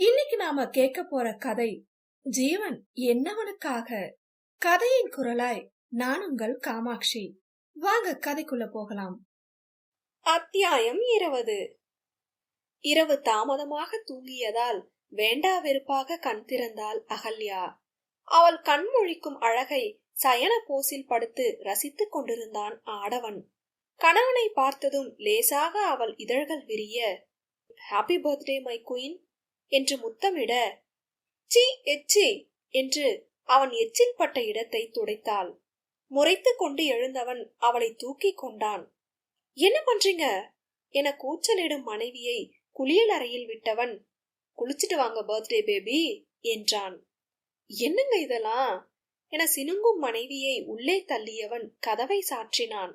இன்னைக்கு நாம கேட்க போற கதை ஜீவன் என்னவனுக்காக? கதையின் குரலாய் நான் உங்கள் காமாட்சி. வாங்க கதைக்குள்ள போகலாம். அத்தியாயம் இருபது. இரவு தாமதமாக தூங்கியதால் வேண்டா வெறுப்பாக கண் திறந்தாள் அகல்யா. அவள் கண்மொழிக்கும் அழகை சயன போசில் படுத்து ரசித்துக் கொண்டிருந்தான் ஆடவன். கணவனை பார்த்ததும் லேசாக அவள் இதழ்கள் விரிய ஹாப்பி பர்த்டே மை குயின் என்று முத்தமிட சி எச்சி என்று அவன் எச்சில் பட்ட இடத்தை துடைத்தாள். முறைத்து கொண்டு எழுந்தவன் அவளை தூக்கி கொண்டான். என்ன பண்றீங்க? என கூச்சலிடும் மனைவியை குளியல் அறையில் விட்டவன் குளிச்சிட்டு வாங்க பர்த்டே பேபி என்றான். என்னங்க இதெல்லாம்? என சினுங்கும் மனைவியை உள்ளே தள்ளியவன் கதவை சாற்றினான்.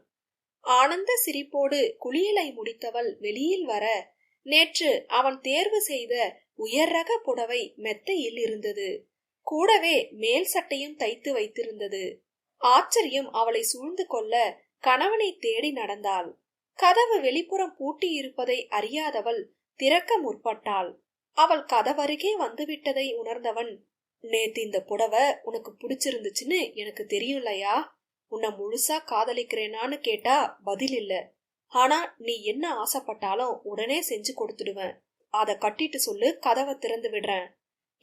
ஆனந்த சிரிப்போடு குளியலை முடித்தவள் வெளியில் வர நேற்று அவன் தேர்வு செய்த உயர் ரக புடவை மெத்தையில் இருந்தது. கூடவே மேல் சட்டையும் தைத்து வைத்திருந்தது. ஆச்சரியம் அவளை சூழ்ந்து கொள்ள கணவனை தேடி நடந்தாள். கதவு வெளிப்புறம் பூட்டி இருப்பதை அறியாதவள் திறக்க முற்பட்டாள். அவள் கதவருகே வந்துவிட்டதை உணர்ந்தவன் நேத்து இந்த புடவை உனக்கு பிடிச்சிருந்துச்சுன்னு எனக்கு தெரியும்லையா? உன்னை முழுசா காதலிக்கிறேனான்னு கேட்டா பதில் இல்ல. ஆனா நீ என்ன ஆசைப்பட்டாலும் உடனே செஞ்சு கொடுத்துடுவேன். அத கட்டிட்டு சொல்லு கதவை திறந்து விடுறேன்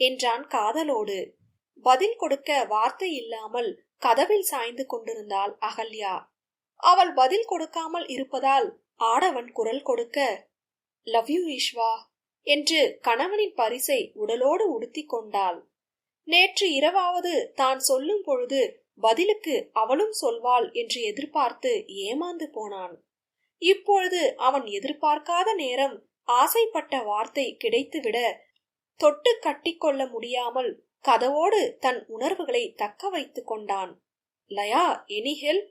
என்றான் காதலோடு. பதில் கொடுக்க வார்த்தை இல்லாமல் கதவில் சாய்ந்து கொண்டிருந்தாள் அகல்யா. அவள் பதில் கொடுக்காமல் இருப்பதால் ஆடவன் குரல் கொடுக்க லவ் யூ ஈஷ்வா என்று கணவனின் பரிசை உடலோடு உடுத்தி கொண்டாள். நேற்று இரவாவது தான் சொல்லும் பொழுது பதிலுக்கு அவளும் சொல்வாள் என்று எதிர்பார்த்து ஏமாந்து போனான். இப்பொழுது அவன் எதிர்பார்க்காத நேரம் ஆசைப்பட்ட வார்த்தை கிடைத்துவிட தொட்டு கட்டிக்கொள்ள முடியாமல் கதவோடு தன் உணர்வுகளை தக்க வைத்து கொண்டான். லயா எனி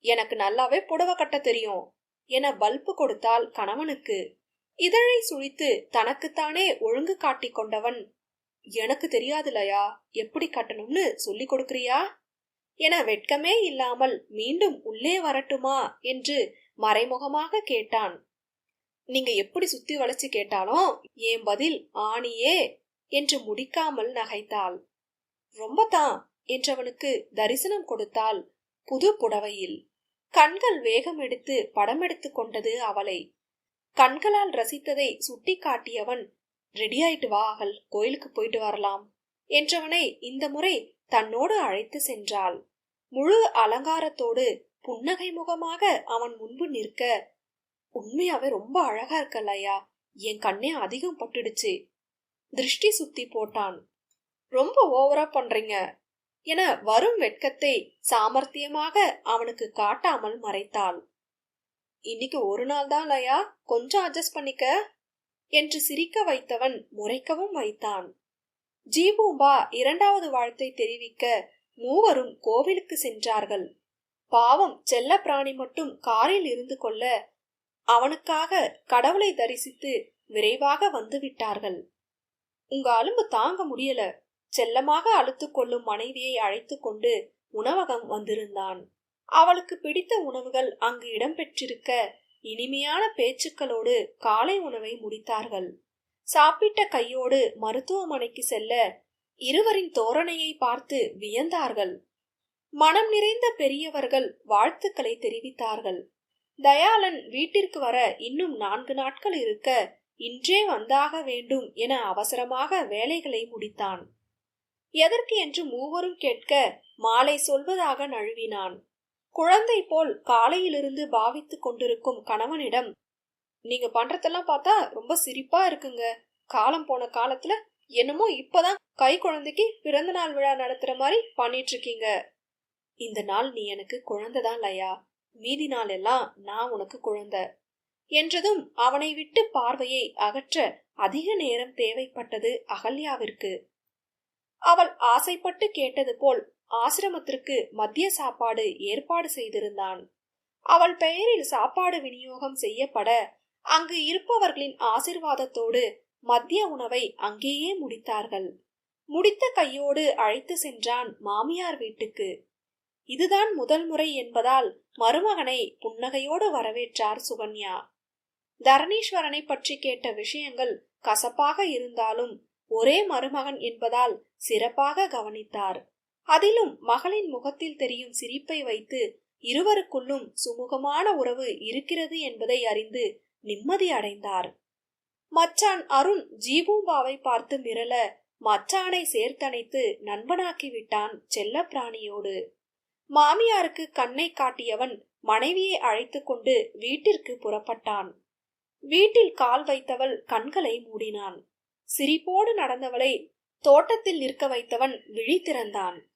எனக்கு நல்லாவே புடவை கட்ட தெரியும் என பல்பு கொடுத்தால் கணவனுக்கு. இதழை சுழித்து தனக்குத்தானே ஒழுங்கு காட்டிக் கொண்டவன். எனக்கு தெரியாது லயா எப்படி கட்டணும்னு சொல்லிக் கொடுக்கிறியா? என வெட்கமே இல்லாமல் மீண்டும் உள்ளே வரட்டுமா என்று மறைமுகமாக கேட்டான். நீங்க எப்படி சுத்தி வளைச்சு கேட்டாலும் ஏன் பதில் ஆணியே என்று முடிக்காமல் நகைத்தாள். ரொம்ப தான் என்றவனுக்கு தரிசனம் கொடுத்தாள் புது புடவையில். கண்கள் வேகம் எடுத்து படம் எடுத்து கொண்டது அவளை. கண்களால் ரசித்ததை சுட்டி காட்டியவன் ரெடியாயிட்டு வா அகல் கோயிலுக்கு போயிட்டு வரலாம் என்றவனை இந்த முறை தன்னோடு அழைத்து சென்றாள். முழு அலங்காரத்தோடு புன்னகை முகமாக அவன் முன்பு நிற்க உண்மையாவே ரொம்ப அழகா இருக்கலையா என் கண்ணே அதிகம் பட்டுடுச்சு. திருஷ்டி சுத்தி போட்டான். ரொம்ப ஓவரா பண்றீங்க. என வரும் வெட்கத்தை சாமர்த்தியமாக அவனுக்கு காட்டாமல் மறைத்தாள். இன்னைக்கு ஒரு நாள் தான் லயா கொஞ்சம் அட்ஜஸ்ட் பண்ணிக்க. என்று சிரிக்க வைத்தவன் முறைக்கவும் வைத்தான். ஜீபூம்பா இரண்டாவது வாழ்த்தை தெரிவிக்க மூவரும் கோவிலுக்கு சென்றார்கள். பாவம் செல்ல பிராணி மட்டும் காரில் இருந்து கொள்ள அவனுக்காக கடவுளை தரிசித்து விரைவாக வந்து விட்டார்கள் உங்க அலும்பு தாங்க முடியல. செல்லமாக அழுத்து கொள்ளும் மனைவியை அழைத்து கொண்டு உணவகம் வந்திருந்தான். அவளுக்கு பிடித்த உணவுகள் அங்கு இடம்பெற்றிருக்க இனிமையான பேச்சுக்களோடு காலை உணவை முடித்தார்கள். சாப்பிட்ட கையோடு மருத்துவமனைக்கு செல்ல இருவரின் தோரணையை பார்த்து வியந்தார்கள். மனம் நிறைந்த பெரியவர்கள் வாழ்த்துக்களை தெரிவித்தார்கள். தயாளன் வீட்டிற்கு வர இன்னும் நான்கு நாட்கள் இருக்க இன்றே வந்தாக வேண்டும் என அவசரமாக வேலைகளை முடித்தான். எதற்கு என்று மூவரும் கேட்க மாலை சொல்வதாக நழுவினான். குழந்தை போல் காலையிலிருந்து பாவித்துக் கொண்டிருக்கும் கணவனிடம் நீங்க பண்றதெல்லாம் பார்த்தா ரொம்ப சிரிப்பா இருக்குங்க. காலம் போன காலத்துல என்னமோ இப்பதான் கை குழந்தைக்கு பிறந்த நாள் விழா நடத்துற மாதிரி பண்ணிட்டு இருக்கீங்க. இந்த நாள் நீ எனக்கு குழந்தைதான் லயா. மீதி நாளெல்லாம் நான் உனக்கு குழந்தை. என்றதும் அவனை விட்டு பார்வையை அகற்ற அதிக நேரம் தேவைப்பட்டது அகல்யாவிற்கு. அவள் ஆசைப்பட்டு கேட்டது போல் ஆசிரமத்திற்கு மதிய சாப்பாடு ஏற்பாடு செய்திருந்தான். அவள் பெயரில் சாப்பாடு விநியோகம் செய்யப்பட அங்கு இருப்பவர்களின் ஆசிர்வாதத்தோடு மத்திய உணவை அங்கேயே முடித்தார்கள். முடித்த கையோடு அழைத்து சென்றான் மாமியார் வீட்டுக்கு. இதுதான் முதல் முறை என்பதால் மருமகனை புன்னகையோடு வரவேற்றார் சுகன்யா. தரணீஸ்வரனை பற்றி கேட்ட விஷயங்கள் கசப்பாக இருந்தாலும் ஒரே மருமகன் என்பதால் சிறப்பாக கவனித்தார். அதிலும் மகளின் முகத்தில் தெரியும் சிரிப்பை வைத்து இருவருக்குள்ளும் சுமூகமான உறவு இருக்கிறது என்பதை அறிந்து நிம்மதி அடைந்தார். மச்சான் அருண் ஜீபூம்பாவை பார்த்து மிரள மச்சானை சேர்த்தணைத்து நண்பனாக்கி விட்டான் செல்ல பிராணியோடு மாமியாருக்கு கண்ணை காட்டியவன் மனைவியை அழைத்து கொண்டு வீட்டிற்கு புறப்பட்டான். வீட்டில் கால் வைத்தவள் கண்களை மூடினான். சிரிப்போடு நடந்தவளை தோட்டத்தில் நிற்க வைத்தவன் விழி திறந்தான்.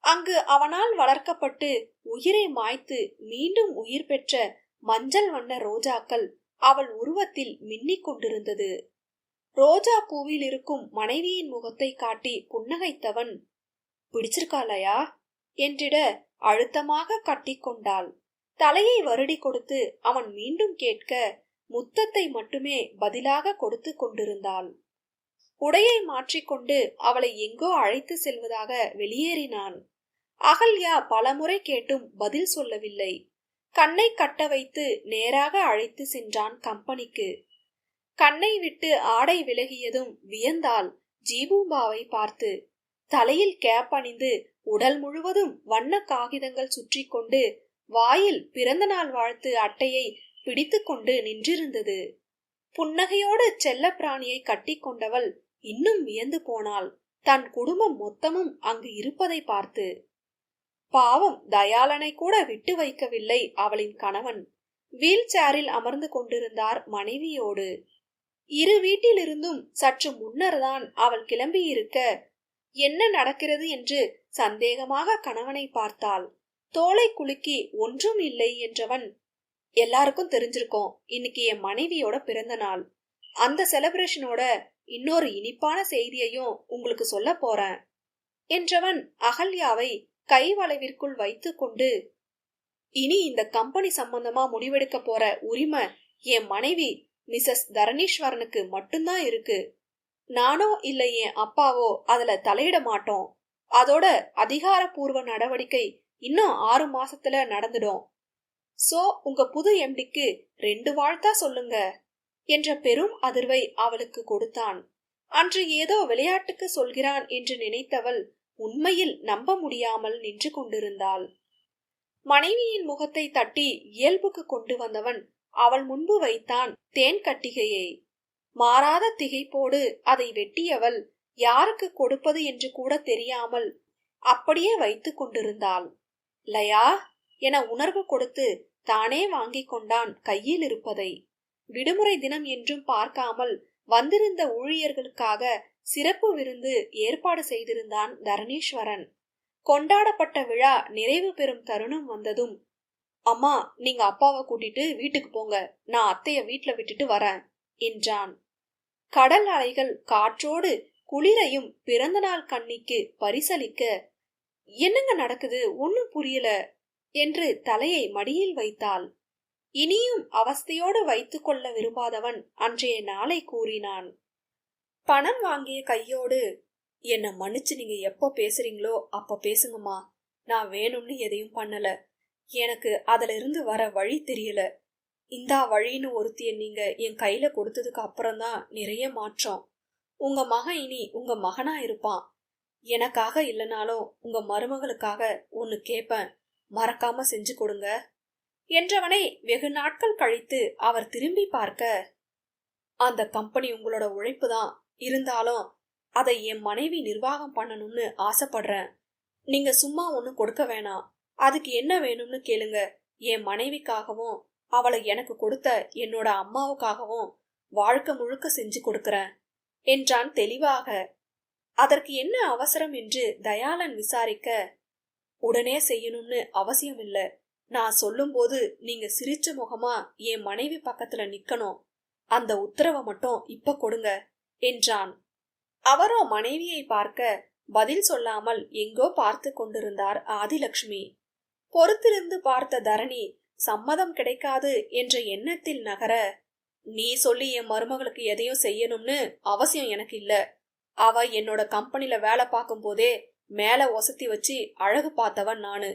அங்கு அவனால் வளர்க்கப்பட்டு உயிரை மாய்த்து மீண்டும் உயிர் பெற்ற மஞ்சள் வண்ண ரோஜாக்கள் அவள் உருவத்தில் மின்னிக் கொண்டிருந்தது. ரோஜா பூவில் இருக்கும் மனைவியின் முகத்தை காட்டி புன்னகைத்தவன் பிடிச்சிருக்காளையா? என்றிட அழுத்தமாக கட்டிக்கொண்டாள். தலையை வருடி கொடுத்து அவன் மீண்டும் கேட்க முத்தத்தை மட்டுமே பதிலாக கொடுத்து கொண்டிருந்தாள். உடையை மாற்றிக்கொண்டு அவளை எங்கோ அழைத்து செல்வதாக வெளியேறினான். அகல்யா பலமுறை கேட்டும் பதில் சொல்லவில்லை. கண்ணை கட்ட வைத்து நேராக அழைத்து சென்றான் கம்பெனிக்கு. கண்ணை விட்டு ஆடை விலகியதும் வியந்தாள் ஜீபூம்பாவை பார்த்து. தலையில் கேப் அணிந்து உடல் முழுவதும் வண்ண காகிதங்கள் சுற்றி கொண்டு வாயில் பிறந்த நாள் வாழ்த்து அட்டையை பிடித்துக்கொண்டு நின்றிருந்தது. புன்னகையோடு செல்ல பிராணியை கட்டி கொண்டவள் இன்னும் வியந்து போனாள். தன் குடும்பம் மொத்தமும் அங்கு இருப்பதை பார்த்து. பாவம் தயாளனை கூட விட்டு வைக்கவில்லை அவளின் கணவன். வீல் சேரில் அமர்ந்து கொண்டிருந்தார் மனைவியோடு. இரு வீட்டிலிருந்தும் சற்று முன்னர்தான் அவள் கிளம்பியிருக்க என்ன நடக்கிறது என்று சந்தேகமாக கணவனை பார்த்தாள். தோலை குலுக்கி ஒன்றும் இல்லை என்றவன் எல்லாருக்கும் தெரிஞ்சிருக்கோம் இன்னைக்கு என் மனைவியோட பிறந்த நாள். அந்த செலிப்ரேஷனோட இன்னொரு இனிப்பான செய்தியையும் உங்களுக்கு சொல்ல போறேன் என்றவன் அகல்யாவை கை வளைவிற்குள் வைத்துக்கொண்டு இனி இந்த கம்பெனி சம்பந்தமா முடிவெடுக்க போற உரிமை என் மனைவி மிஸ்ஸஸ் தரணீஸ்வரனுக்கு மட்டும்தான் இருக்கு. நானோ இல்லை என் அப்பாவோ அதுல தலையிட மாட்டோம். அதோட அதிகாரப்பூர்வ நடவடிக்கை இன்னும் ஆறு மாசத்துல நடந்துடும். சோ உங்க புது எம்டிக்கு ரெண்டு வாழ்த்தா சொல்லுங்க என்ற பெரும் அதிர்வை அவளுக்கு கொடுத்தான். அன்று ஏதோ விளையாட்டுக்கு சொல்கிறான் என்று நினைத்தவள் உண்மையில் நம்ப முடியாமல் நின்று கொண்டிருந்தாள். மனைவியின் முகத்தை தட்டி இயல்புக்கு கொண்டு வந்தவன் அவள் முன்பு வைத்தான் தேன் கட்டிகையை. மாறாத திகைப்போடு அதை வெட்டியவள் யாருக்கு கொடுப்பது என்று கூட தெரியாமல் அப்படியே வைத்துக் கொண்டிருந்தாள். லயா என உணர்வு கொடுத்து தானே வாங்கிக் கொண்டான் கையில் இருப்பதை. விடுமுறை தினம் என்றும் பார்க்காமல் வந்திருந்த ஊழியர்களுக்காக சிறப்பு விருந்து ஏற்பாடு செய்திருந்தான் தரணீஸ்வரன். கொண்டாடப்பட்ட விழா நிறைவு பெறும் தருணம் வந்ததும் அம்மா நீங்க அப்பாவை கூட்டிட்டு வீட்டுக்கு போங்க. நான் அத்தைய வீட்டுல விட்டுட்டு வரேன். என்றான். கடல் அலைகள் காற்றோடு குளிரையும் பிறந்தநாள் கண்ணிக்கு பரிசளிக்க என்னங்க நடக்குது? ஒன்னும் புரியல என்று தலையை மடியில் வைத்தாள். இனியும் அவஸ்தையோடு வைத்துக் கொள்ள விரும்பாதவன் அன்றைய நாளை கூறினான். பணம் வாங்கிய கையோடு என்ன மன்னிச்சு நீங்க எப்போ பேசுறீங்களோ அப்ப பேசுங்கம்மா. நான் வேணும்னு எதையும் பண்ணல. எனக்கு அதுல இருந்து வர வழி தெரியல. இந்தா வழின்னு ஒருத்திய நீங்க என் கையில கொடுத்ததுக்கு அப்புறம்தான் நிறைய மாற்றம். உங்க மகன் இனி உங்க மகனா இருப்பான். எனக்காக இல்லைனாலும் உங்க மருமகளுக்காக ஒன்னு கேட்பேன் மறக்காம செஞ்சு கொடுங்க. என்றவனை வெகு நாட்கள் கழித்து அவர் திரும்பி பார்க்க அந்த கம்பெனி உங்களோட உழைப்பு தான் இருந்தாலும் அதை என் மனைவி நிர்வாகம் பண்ணணும்னு ஆசைப்படுறேன். நீங்க சும்மா ஒன்று கொடுக்க வேணாம். அதுக்கு என்ன வேணும்னு கேளுங்க. என் மனைவிக்காகவும் அவளை எனக்கு கொடுத்த என்னோட அம்மாவுக்காகவும் வாழ்க்கை முழுக்க செஞ்சு கொடுக்கிறேன் என்றான் தெளிவாக. அதற்கு என்ன அவசரம்? என்று தயாளன் விசாரிக்க உடனே செய்யணும்னு அவசியம் இல்ல நான் சொல்லும்போது நீங்க சிரிச்ச முகமா என் மனைவி பக்கத்துல நிக்கணும். அந்த உத்தரவை மட்டும் இப்ப கொடுங்க என்றான். அவரோ மனைவியை பார்க்க பதில் சொல்லாமல் எங்கோ பார்த்து கொண்டிருந்தார் ஆதிலட்சுமி பொறுத்திருந்து பார்த்த தரணி சம்மதம் கிடைக்காது என்ற எண்ணத்தில் நகர நீ சொல்லி என் மருமகளுக்கு எதையும் செய்யணும்னு அவசியம் எனக்கு இல்ல. அவ என்னோட கம்பெனில வேலை பார்க்கும் போதே மேல ஒசத்தி வச்சு அழகு பார்த்தவன் நானு.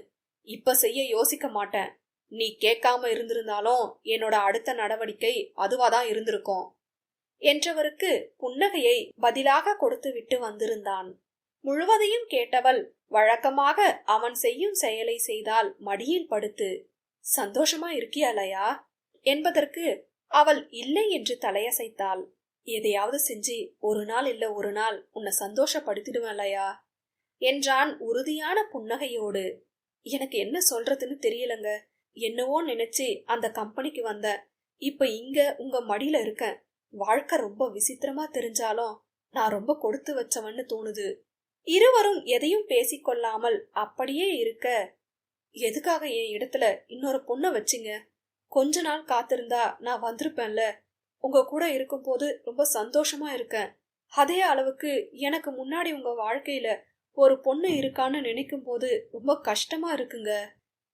இப்ப செய்ய யோசிக்க மாட்டேன். நீ கேட்காம இருந்திருந்தாலும் என்னோட அடுத்த நடவடிக்கை அதுவாதான் இருந்திருக்கும். என்றவருக்கு புன்னகையை பதிலாக கொடுத்து விட்டு வந்திருந்தான். முழுவதையும் கேட்டவள் வழக்கமாக அவன் செய்யும் செயலை செய்தால் மடியில் படுத்து சந்தோஷமா இருக்கியாலயா என்பதற்கு அவள் இல்லை என்று தலையசைத்தாள். எதையாவது செஞ்சு ஒரு நாள் இல்ல ஒரு நாள் உன்னை சந்தோஷப்படுத்திடுவேன்லையா? என்றான் உறுதியான புன்னகையோடு. எனக்கு என்ன சொல்றதுன்னு தெரியலங்க. என்னவோ நினைச்சு அந்த கம்பெனிக்கு வந்தேன் இப்ப இங்க உங்க மடியில இருக்கேன். வாழ்க்கை ரொம்ப விசித்திரமா தெரிஞ்சாலும் நான் ரொம்ப கொடுத்து வச்சவன்னு தோணுது. இருவரும் எதையும் பேசிக்கொள்ளாமல் அப்படியே இருக்க எதுக்காக என் இடத்துல இன்னொரு பொண்ணை வச்சிங்க? கொஞ்ச நாள் காத்திருந்தா நான் வந்திருப்பேன்ல. உங்க கூட இருக்கும்போது ரொம்ப சந்தோஷமா இருக்கேன். அதே அளவுக்கு எனக்கு முன்னாடி உங்க வாழ்க்கையில ஒரு பொண்ணு இருக்கான்னு நினைக்கும் போது ரொம்ப கஷ்டமா இருக்குங்க.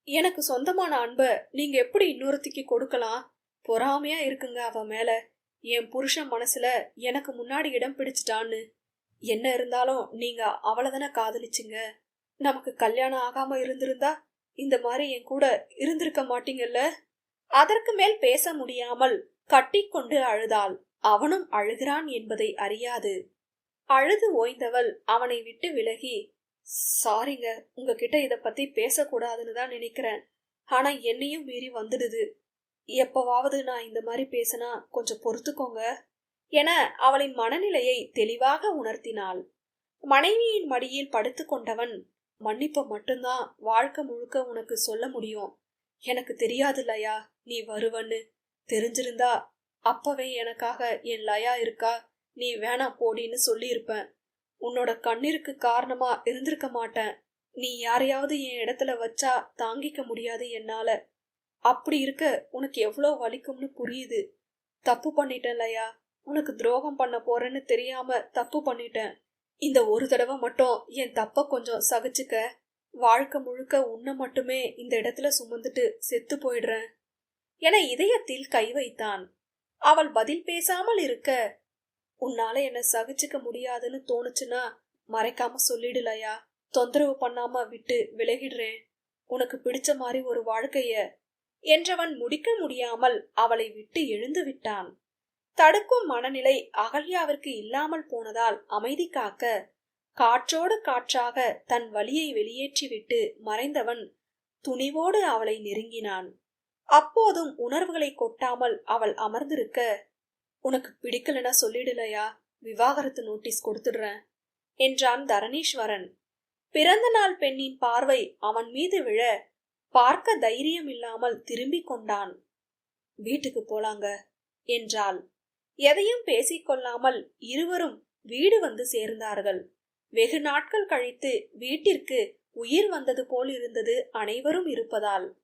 எனக்கு சொந்தமான அன்பை நீங்க எப்படி இன்னொருத்திக்கு கொடுக்கலாம்? பொறாமையா இருக்குங்க அவ மேல. என் புருஷன் மனசுல எனக்கு முன்னாடி இடம் பிடிச்சிட்டான்னு. என்ன இருந்தாலும் நீங்க அவளதானே காதலிச்சிங்க? நமக்கு கல்யாணம் ஆகாம இருந்திருந்தா இந்த மாதிரி என் கூட இருந்திருக்க மாட்டீங்கல்ல? அதற்கு மேல் பேச முடியாமல் கட்டிக்கொண்டு அழுதாள். அவனும் அழுகிறான் என்பதை அறியாது. அழுது ஓய்ந்தவள் அவனை விட்டு விலகி சாரிங்க உங்ககிட்ட இத பத்தி பேசக்கூடாதுன்னு தான் நினைக்கிறேன். ஆனா என்னையும் மீறி வந்துடுது. எப்பவாவது நான் இந்த மாதிரி பேசினா கொஞ்சம் பொறுத்துக்கோங்க என அவளின் மனநிலையை தெளிவாக உணர்த்தினாள். மனைவியின் மடியில் படுத்து கொண்டவன் மன்னிப்ப மட்டும்தான் வாழ்க்கை முழுக்க உனக்கு சொல்ல முடியும். எனக்கு தெரியாது லயா நீ வருவன்னு. தெரிஞ்சிருந்தா அப்பவே எனக்காக என் லயா இருக்கா நீ வேணாம் போடின்னு சொல்லியிருப்பேன். உன்னோட கண்ணீருக்கு காரணமா இருந்திருக்க மாட்டேன். நீ யாரையாவது என் இடத்துல வச்சா தாங்கிக்க முடியாது என்னால. அப்படி இருக்க உனக்கு எவ்வளோ வலிக்கும்னு புரியுது. தப்பு பண்ணிட்டேன் லயா. உனக்கு துரோகம் பண்ண போறேன்னு தெரியாம தப்பு பண்ணிட்டேன். இந்த ஒரு தடவை மட்டும் என் தப்ப கொஞ்சம் சகிச்சுக்க. வாழ்க்கை முழுக்க உன்னை மட்டுமே இந்த இடத்துல சுமந்துட்டு செத்து போயிடுறேன். என இதயத்தில் கை வைத்தான். அவள் பதில் பேசாமல் இருக்க உன்னால என்ன சகிச்சுக்க முடியாதுன்னு தோணுச்சுன்னா மறைக்காம சொல்லிடலையா? தொந்தரவு பண்ணாம விட்டு விலகிடுறேன். உனக்கு பிடிச்ச மாதிரி ஒரு வாழ்க்கைய என்றவன் முடிக்க முடியாமல் அவளை விட்டு எழுந்து விட்டான். தடுக்கும் மனநிலை அகல்யாவிற்கு இல்லாமல் போனதால் அமைதி காக்க காற்றோடு காற்றாக தன் வலியை வெளியேற்றிவிட்டு மறைந்தவன் துணிவோடு அவளை நெருங்கினான். அப்போதும் உணர்வுகளை கொட்டாமல் அவள் அமர்ந்திருக்க உனக்கு பிடிக்கலனா சொல்லிடலையா? விவாகரத்து நோட்டீஸ் கொடுத்துடுறேன் என்றான் தரணீஸ்வரன். பிறந்த நாள் பெண்ணின் பார்வை அவன் மீது விழ பார்க்க தைரியம் இல்லாமல் திரும்பிக் கொண்டான். வீட்டுக்கு போலாங்க என்றாள். எதையும் பேசிக்கொள்ளாமல் இருவரும் வீடு வந்து சேர்ந்தார்கள். வெகு நாட்கள் கழித்து வீட்டிற்கு உயிர் வந்தது போல் இருந்தது அனைவரும் இருப்பதால்.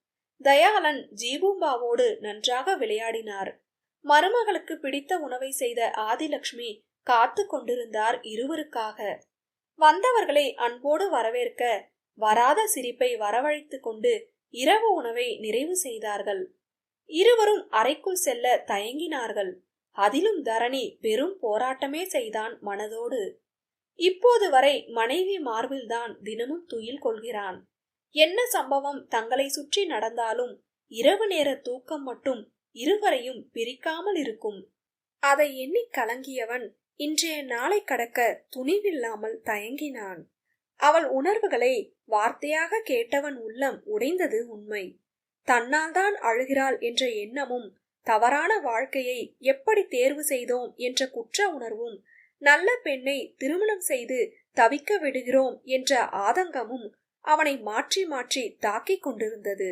தயாளன் ஜீபூம்பாவோடு நன்றாக விளையாடினார். மருமகளுக்கு பிடித்த உணவை செய்த ஆதிலக்ஷ்மி காத்து கொண்டிருந்தார் இருவருக்காக. வந்தவர்களை அன்போடு வரவேற்க வராத சிரிப்பை வரவழைத்துக் கொண்டு இரவு உணவை நிறைவு செய்தார்கள். இருவரும் அறைக்குள் செல்ல தயங்கினார்கள். அதிலும் தரணி பெரும் போராட்டமே செய்தான் மனதோடு. இப்போது வரை மனைவி மார்பில்தான் தினமும் துயில் கொள்கிறான். என்ன சம்பவம் தங்களை சுற்றி நடந்தாலும் இரவு நேர தூக்கம் மட்டும் இருவரையும் பிரிக்காமல் இருக்கும். அதை எண்ணி கலங்கியவன் இன்றைய நாளை கடக்க துணிவில்லாமல் தயங்கினான். அவள் உணர்வுகளை வார்த்தையாக கேட்டவன் உள்ளம் உடைந்தது உண்மை. தன்னால் தான் அழுகிறாள் என்ற எண்ணமும் தவறான வாழ்க்கையை எப்படி தேர்வு செய்தோம் என்ற குற்ற உணர்வும் நல்ல பெண்ணை திருமணம் செய்து தவிக்க விடுகிறோம் என்ற ஆதங்கமும் அவனை மாற்றி மாற்றி தாக்கிக் கொண்டிருந்தது.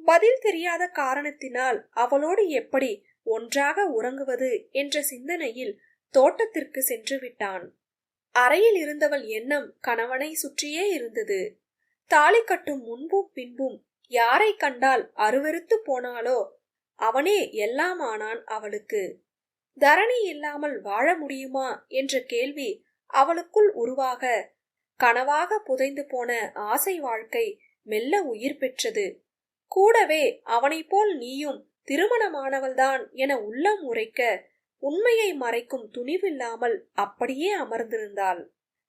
பதில் தெரியாத காரணத்தினால் அவளோடு எப்படி ஒன்றாக உறங்குவது என்ற சிந்தனையில் தோட்டத்திற்கு சென்று விட்டான். அறையில் இருந்தவள் எண்ணம் கணவனை சுற்றியே இருந்தது. தாலி கட்டும் முன்பும் பின்பும் யாரை கண்டால் அருவருத்து போனாலோ அவனே எல்லாம் ஆனான் அவளுக்கு. தரணி இல்லாமல் வாழ முடியுமா? என்ற கேள்வி அவளுக்குள் உருவாக கனவாக புதைந்து போன ஆசை வாழ்க்கை மெல்ல உயிர் பெற்றது. கூடவே அவனைப் போல் நீயும் திருமணமானவள்தான் என உள்ளம் உரைக்க உண்மையை மறைக்கும் துணிவில்லாமல் அப்படியே அமர்ந்திருந்தாள்.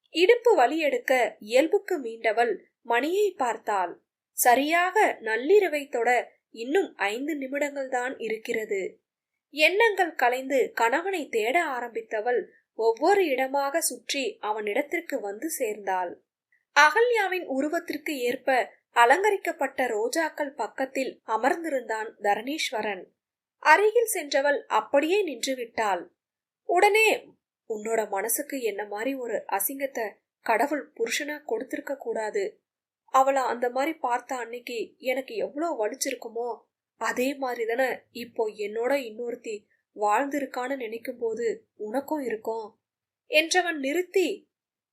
இடுப்பு வலி எடுக்க இயல்புக்கு மீண்டவள் மணியை பார்த்தாள். சரியாக நள்ளிரவை தொட இன்னும் ஐந்து நிமிடங்கள் தான் இருக்கிறது. எண்ணங்கள் கலைந்து கணவனை தேட ஆரம்பித்தவள் ஒவ்வொரு இடமாக சுற்றி அவனிடத்திற்கு வந்து சேர்ந்தாள். அகல்யாவின் உருவத்திற்கு ஏற்ப அலங்கரிக்கப்பட்ட ரோஜாக்கள் பக்கத்தில் அமர்ந்திருந்தான் தரணீஸ்வரன். அருகில் சென்றவள் அப்படியே நின்று விட்டாள் உடனே உன்னோட மனசுக்கு என்ன மாதிரி ஒரு அசிங்கத்தை கடவுள் புருஷனா கொடுத்திருக்க கூடாது. அவளை அந்த மாதிரி பார்த்த அன்னைக்கு எனக்கு எவ்வளோ வலிச்சிருக்குமோ அதே மாதிரி தானே இப்போ என்னோட இன்னொருத்தி வாழ்ந்திருக்கான்னு நினைக்கும் போது உனக்கும் இருக்கும். என்றவன் நிறுத்தி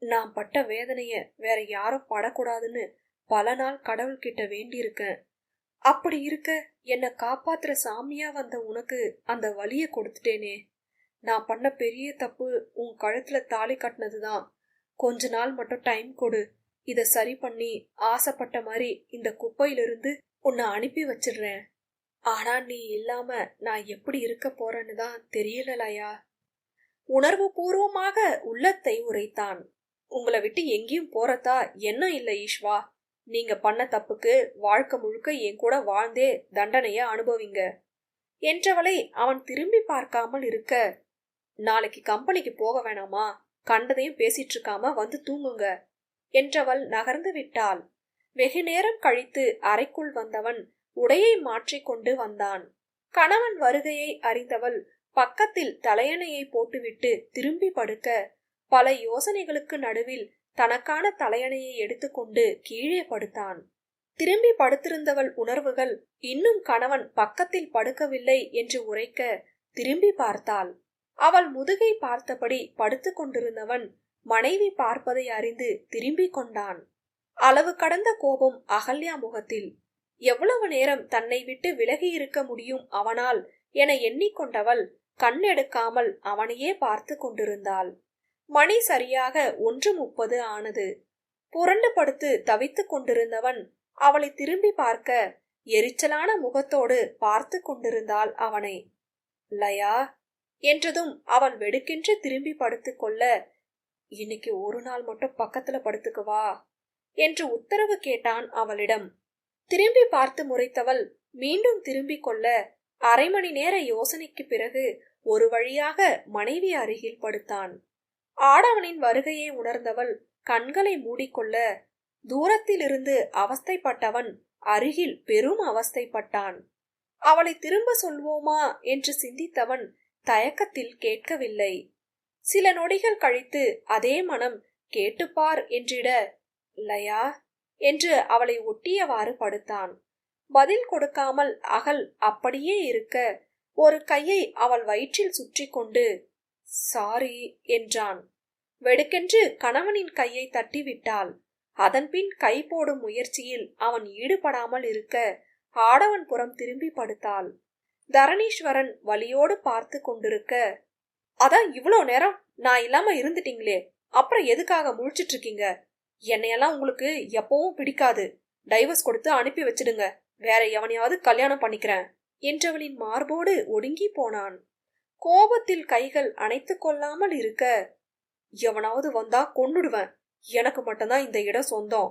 நான் பட்ட வேதனைய வேற யாரும் படக்கூடாதுன்னு பல நாள் கடவுள்கிட்ட வேண்டியிருக்கேன் அப்படி இருக்க என்னை காப்பாத்துற சாமியா வந்த உனக்கு அந்த வழிய கொடுத்துட்டேனே. நான் பண்ண பெரிய தப்பு உன் கழுத்துல தாலி கட்டினதுதான். கொஞ்ச நாள் மட்டும் டைம் கொடு. இத சரி பண்ணி ஆசைப்பட்ட மாதிரி இந்த குப்பையிலிருந்து உன்னை அனுப்பி வச்சிடுறேன். ஆனா நீ இல்லாம நான் எப்படி இருக்க போறேன்னு தான் தெரியலலையா உணர்வு பூர்வமாக உள்ளத்தை உரைத்தான். உங்களை விட்டு எங்கேயும் போறதா என்ன இல்லை ஈஷ்வா? நீங்க பண்ண தப்புக்கு வாழ்க்கை முழுக்க என் கூட வாழ்ந்தே தண்டனைய அனுபவிங்க. என்றவளை அவன் திரும்பி பார்க்காமல் இருக்க நாளைக்கு கம்பெனிக்கு போக வேணாமா? கண்டதையும் பேசிட்டு இருக்காம வந்து தூங்குங்க. என்றவள் நகர்ந்து விட்டாள். வெகு நேரம் கழித்து அறைக்குள் வந்தவன் உடையை மாற்றிக்கொண்டு வந்தான். கணவன் வருகையை அறிந்தவள் பக்கத்தில் தலையணையை போட்டுவிட்டு திரும்பி படுக்க பல யோசனைகளுக்கு நடுவில் தனக்கான தலையணையை எடுத்துக்கொண்டு கீழே படுத்தான். திரும்பி படுத்திருந்தவள் உணர்வுகள் இன்னும் கணவன் பக்கத்தில் படுக்கவில்லை என்று உரைக்க திரும்பி பார்த்தாள். அவள் முதுகை பார்த்தபடி படுத்து கொண்டிருந்தவன் மனைவி பார்ப்பதை அறிந்து திரும்பிக் கொண்டான். அளவு கடந்த கோபம் அகல்யா முகத்தில். எவ்வளவு நேரம் தன்னை விட்டு விலகி இருக்க முடியும் அவனால் என எண்ணிக்கொண்டவள் கண்ணெடுக்காமல் அவனையே பார்த்து கொண்டிருந்தாள். மணி சரியாக ஒன்று முப்பது ஆனது. புரண்டு படுத்து தவித்துக் கொண்டிருந்தவன் அவளை திரும்பி பார்க்க எரிச்சலான முகத்தோடு பார்த்து கொண்டிருந்தாள் அவனை. லயா என்றதும் அவள் வெடுக்கென்று திரும்பி படுத்துக்கொள்ள இன்னைக்கு ஒரு நாள் மட்டும் பக்கத்துல படுத்துக்குவா என்று உத்தரவு கேட்டான் அவளிடம். திரும்பி பார்த்து முறைத்தவள் மீண்டும் திரும்பி கொள்ள அரை மணி நேர யோசனைக்கு பிறகு ஒரு வழியாக மனைவி அருகில் படுத்தான். ஆடவனின் வருகையை உணர்ந்தவள் கண்களை மூடிக்கொள்ள தூரத்திலிருந்து அவஸ்தைப்பட்டவன் அருகில் பெரும் அவஸ்தைப்பட்டான். அவளை திரும்ப சொல்வோமா என்று சிந்தித்தவன் தயக்கத்தில் கேட்கவில்லை. சில நொடிகள் கழித்து அதே மனம் கேட்டுப்பார் என்றிட லயா என்று அவளை ஒட்டியவாறு படுத்தான். பதில் கொடுக்காமல் அகல் அப்படியே இருக்க ஒரு கையை அவள் வயிற்றில் சுற்றி கொண்டு சாரி என்றான். வெடுக்கென்று கணவனின் கையை தட்டிவிட்டாள். அதன்பின் கை போடும் முயற்சியில் அவன் ஈடுபடாமல் இருக்க ஆடவன் புறம் திரும்பி படுத்தாள். தரணீஸ்வரன் வலியோடு பார்த்து கொண்டிருக்க அதான் இவ்வளோ நேரம் நான் இல்லாம இருந்துட்டீங்களே அப்புறம் எதுக்காக முழிச்சிட்டு இருக்கீங்க என்னையெல்லாம் உங்களுக்கு எப்பவும் பிடிக்காது. டைவர்ஸ் கொடுத்து அனுப்பி வச்சிடுங்க. வேற எவனையாவது கல்யாணம் பண்ணிக்கிறேன். என்றவளின் மார்போடு ஒடுங்கி போனான். கோபத்தில் கைகள் அணைத்து கொள்ளாமல் இருக்க எவனாவது வந்தா கொன்னுடுவேன். எனக்கு மட்டும்தான் இந்த இடம் சொந்தம்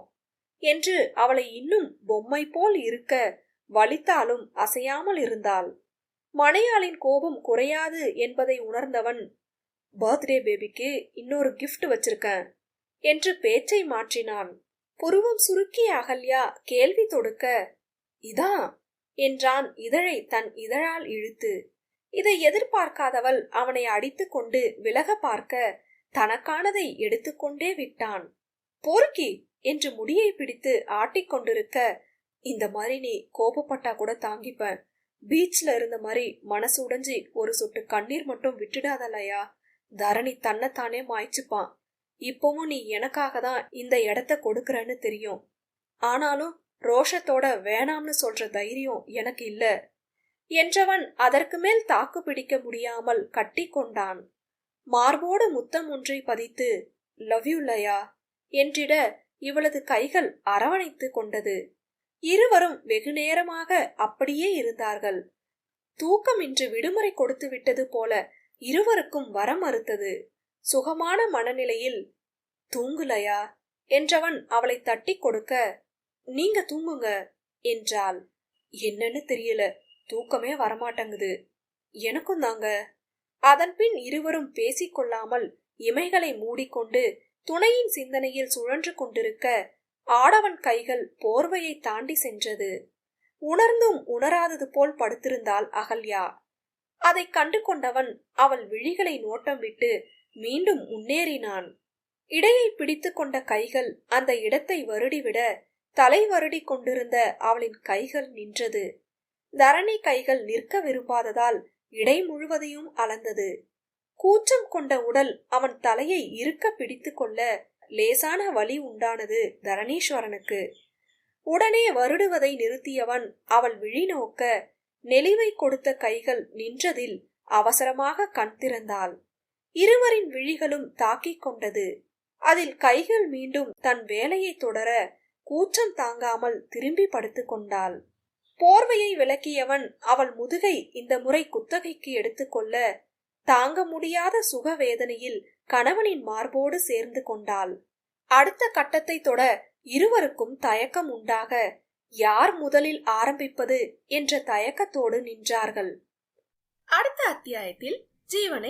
என்று அவளை இன்னும் பொம்மை போல் இருக்க வலித்தாலும் அசையாமல் இருந்தாள். மனையாளின் கோபம் குறையாது என்பதை உணர்ந்தவன் பர்த்டே பேபிக்கு இன்னொரு கிஃப்ட் வச்சிருக்கேன் என்று பேச்சை மாற்றினான். புருவம் சுருக்கிய அகல்யா கேள்வி தொடுக்க இதா? என்றான் இதழை தன் இதழால் இழுத்து. இதை எதிர்பார்க்காதவள் அவனை அடித்துக்கொண்டு விலக பார்க்க தனக்கானதை எடுத்துக்கொண்டே விட்டான். போர்க்கி! என்று முடியை பிடித்து ஆட்டிக்கொண்டிருக்க இந்த மாதிரி நீ கோபப்பட்டா கூட தாங்கிப்பேன். பீச்ல இருந்த மாதிரி மனசு உடைஞ்சி ஒரு சொட்டு கண்ணீர் மட்டும் விட்டுடாதலையா தரணி தன்னைத்தானே மாய்ச்சிப்பான். இப்பவும் நீ எனக்காக தான் இந்த இடத்த கொடுக்கறன்னு தெரியும். ஆனாலும் ரோஷத்தோட வேணாம்னு சொல்ற தைரியம் எனக்கு இல்ல. என்றவன் அதற்கு மேல் தாக்கு பிடிக்க முடியாமல் கட்டி கொண்டான். மார்போடு முத்தம் ஒன்றை பதித்து லவ் யூ லயா என்றிட இவளது கைகள் அரவணைத்து கொண்டது. இருவரும் வெகு நேரமாக அப்படியே இருந்தார்கள். தூக்கம் இன்று விடுமுறை கொடுத்து விட்டது போல இருவருக்கும் வர மறுத்தது சுகமான மனநிலையில் தூங்குலையா? என்றவன் அவளை தட்டி கொடுக்க நீங்க தூங்குங்க என்றாள். என்னன்னு தெரியல தூக்கமே வரமாட்டேங்குது. எனக்கும் தாங்க. அதன்பின் இருவரும் பேசிக்கொள்ளாமல் இமைகளை மூடிக்கொண்டு துணையின் சிந்தனையில் சுழன்று கொண்டிருக்க ஆடவன் கைகள் போர்வையை தாண்டி சென்றது. உணர்ந்தும் உணராதது போல் படுத்திருந்தாள் அகல்யா. அதை கண்டு கொண்டவன் அவள் விழிகளை நோட்டம் விட்டு மீண்டும் முன்னேறினான். இடையை பிடித்து கொண்ட கைகள் அந்த இடத்தை வருடிவிட தலை வருடி கொண்டிருந்த அவளின் கைகள் நின்றது. தரணி கைகள் நிற்க விரும்பாததால் இடை முழுவதையும் அளந்தது. கூச்சம் கொண்ட உடல் அவன் தலையை இருக்க பிடித்து கொள்ள லேசான வலி உண்டானது தரணீஸ்வரனுக்கு. உடனே வருடுவதை நிறுத்தியவன் அவள் விழி நோக்க நெளிவை கொடுத்த கைகள் நின்றதில் அவசரமாக கண் திறந்தாள். இருவரின் விழிகளும் தாக்கிக் கொண்டது. அதில் கைகள் மீண்டும் தன் வேலையை தொடர கூச்சம் தாங்காமல் திரும்பி படுத்து கொண்டாள். போர்வையை விளக்கியவன் அவள் முதுகை இந்த முறை குத்தகைக்கு எடுத்துக்கொள்ள தாங்க முடியாத சுக வேதனையில் கணவனின் மார்போடு சேர்ந்து கொண்டாள். அடுத்த கட்டத்தை தொட இருவருக்கும் தயக்கம் உண்டாக யார் முதலில் ஆரம்பிப்பது என்ற தயக்கத்தோடு நின்றார்கள். அடுத்த அத்தியாயத்தில் ஜீவனை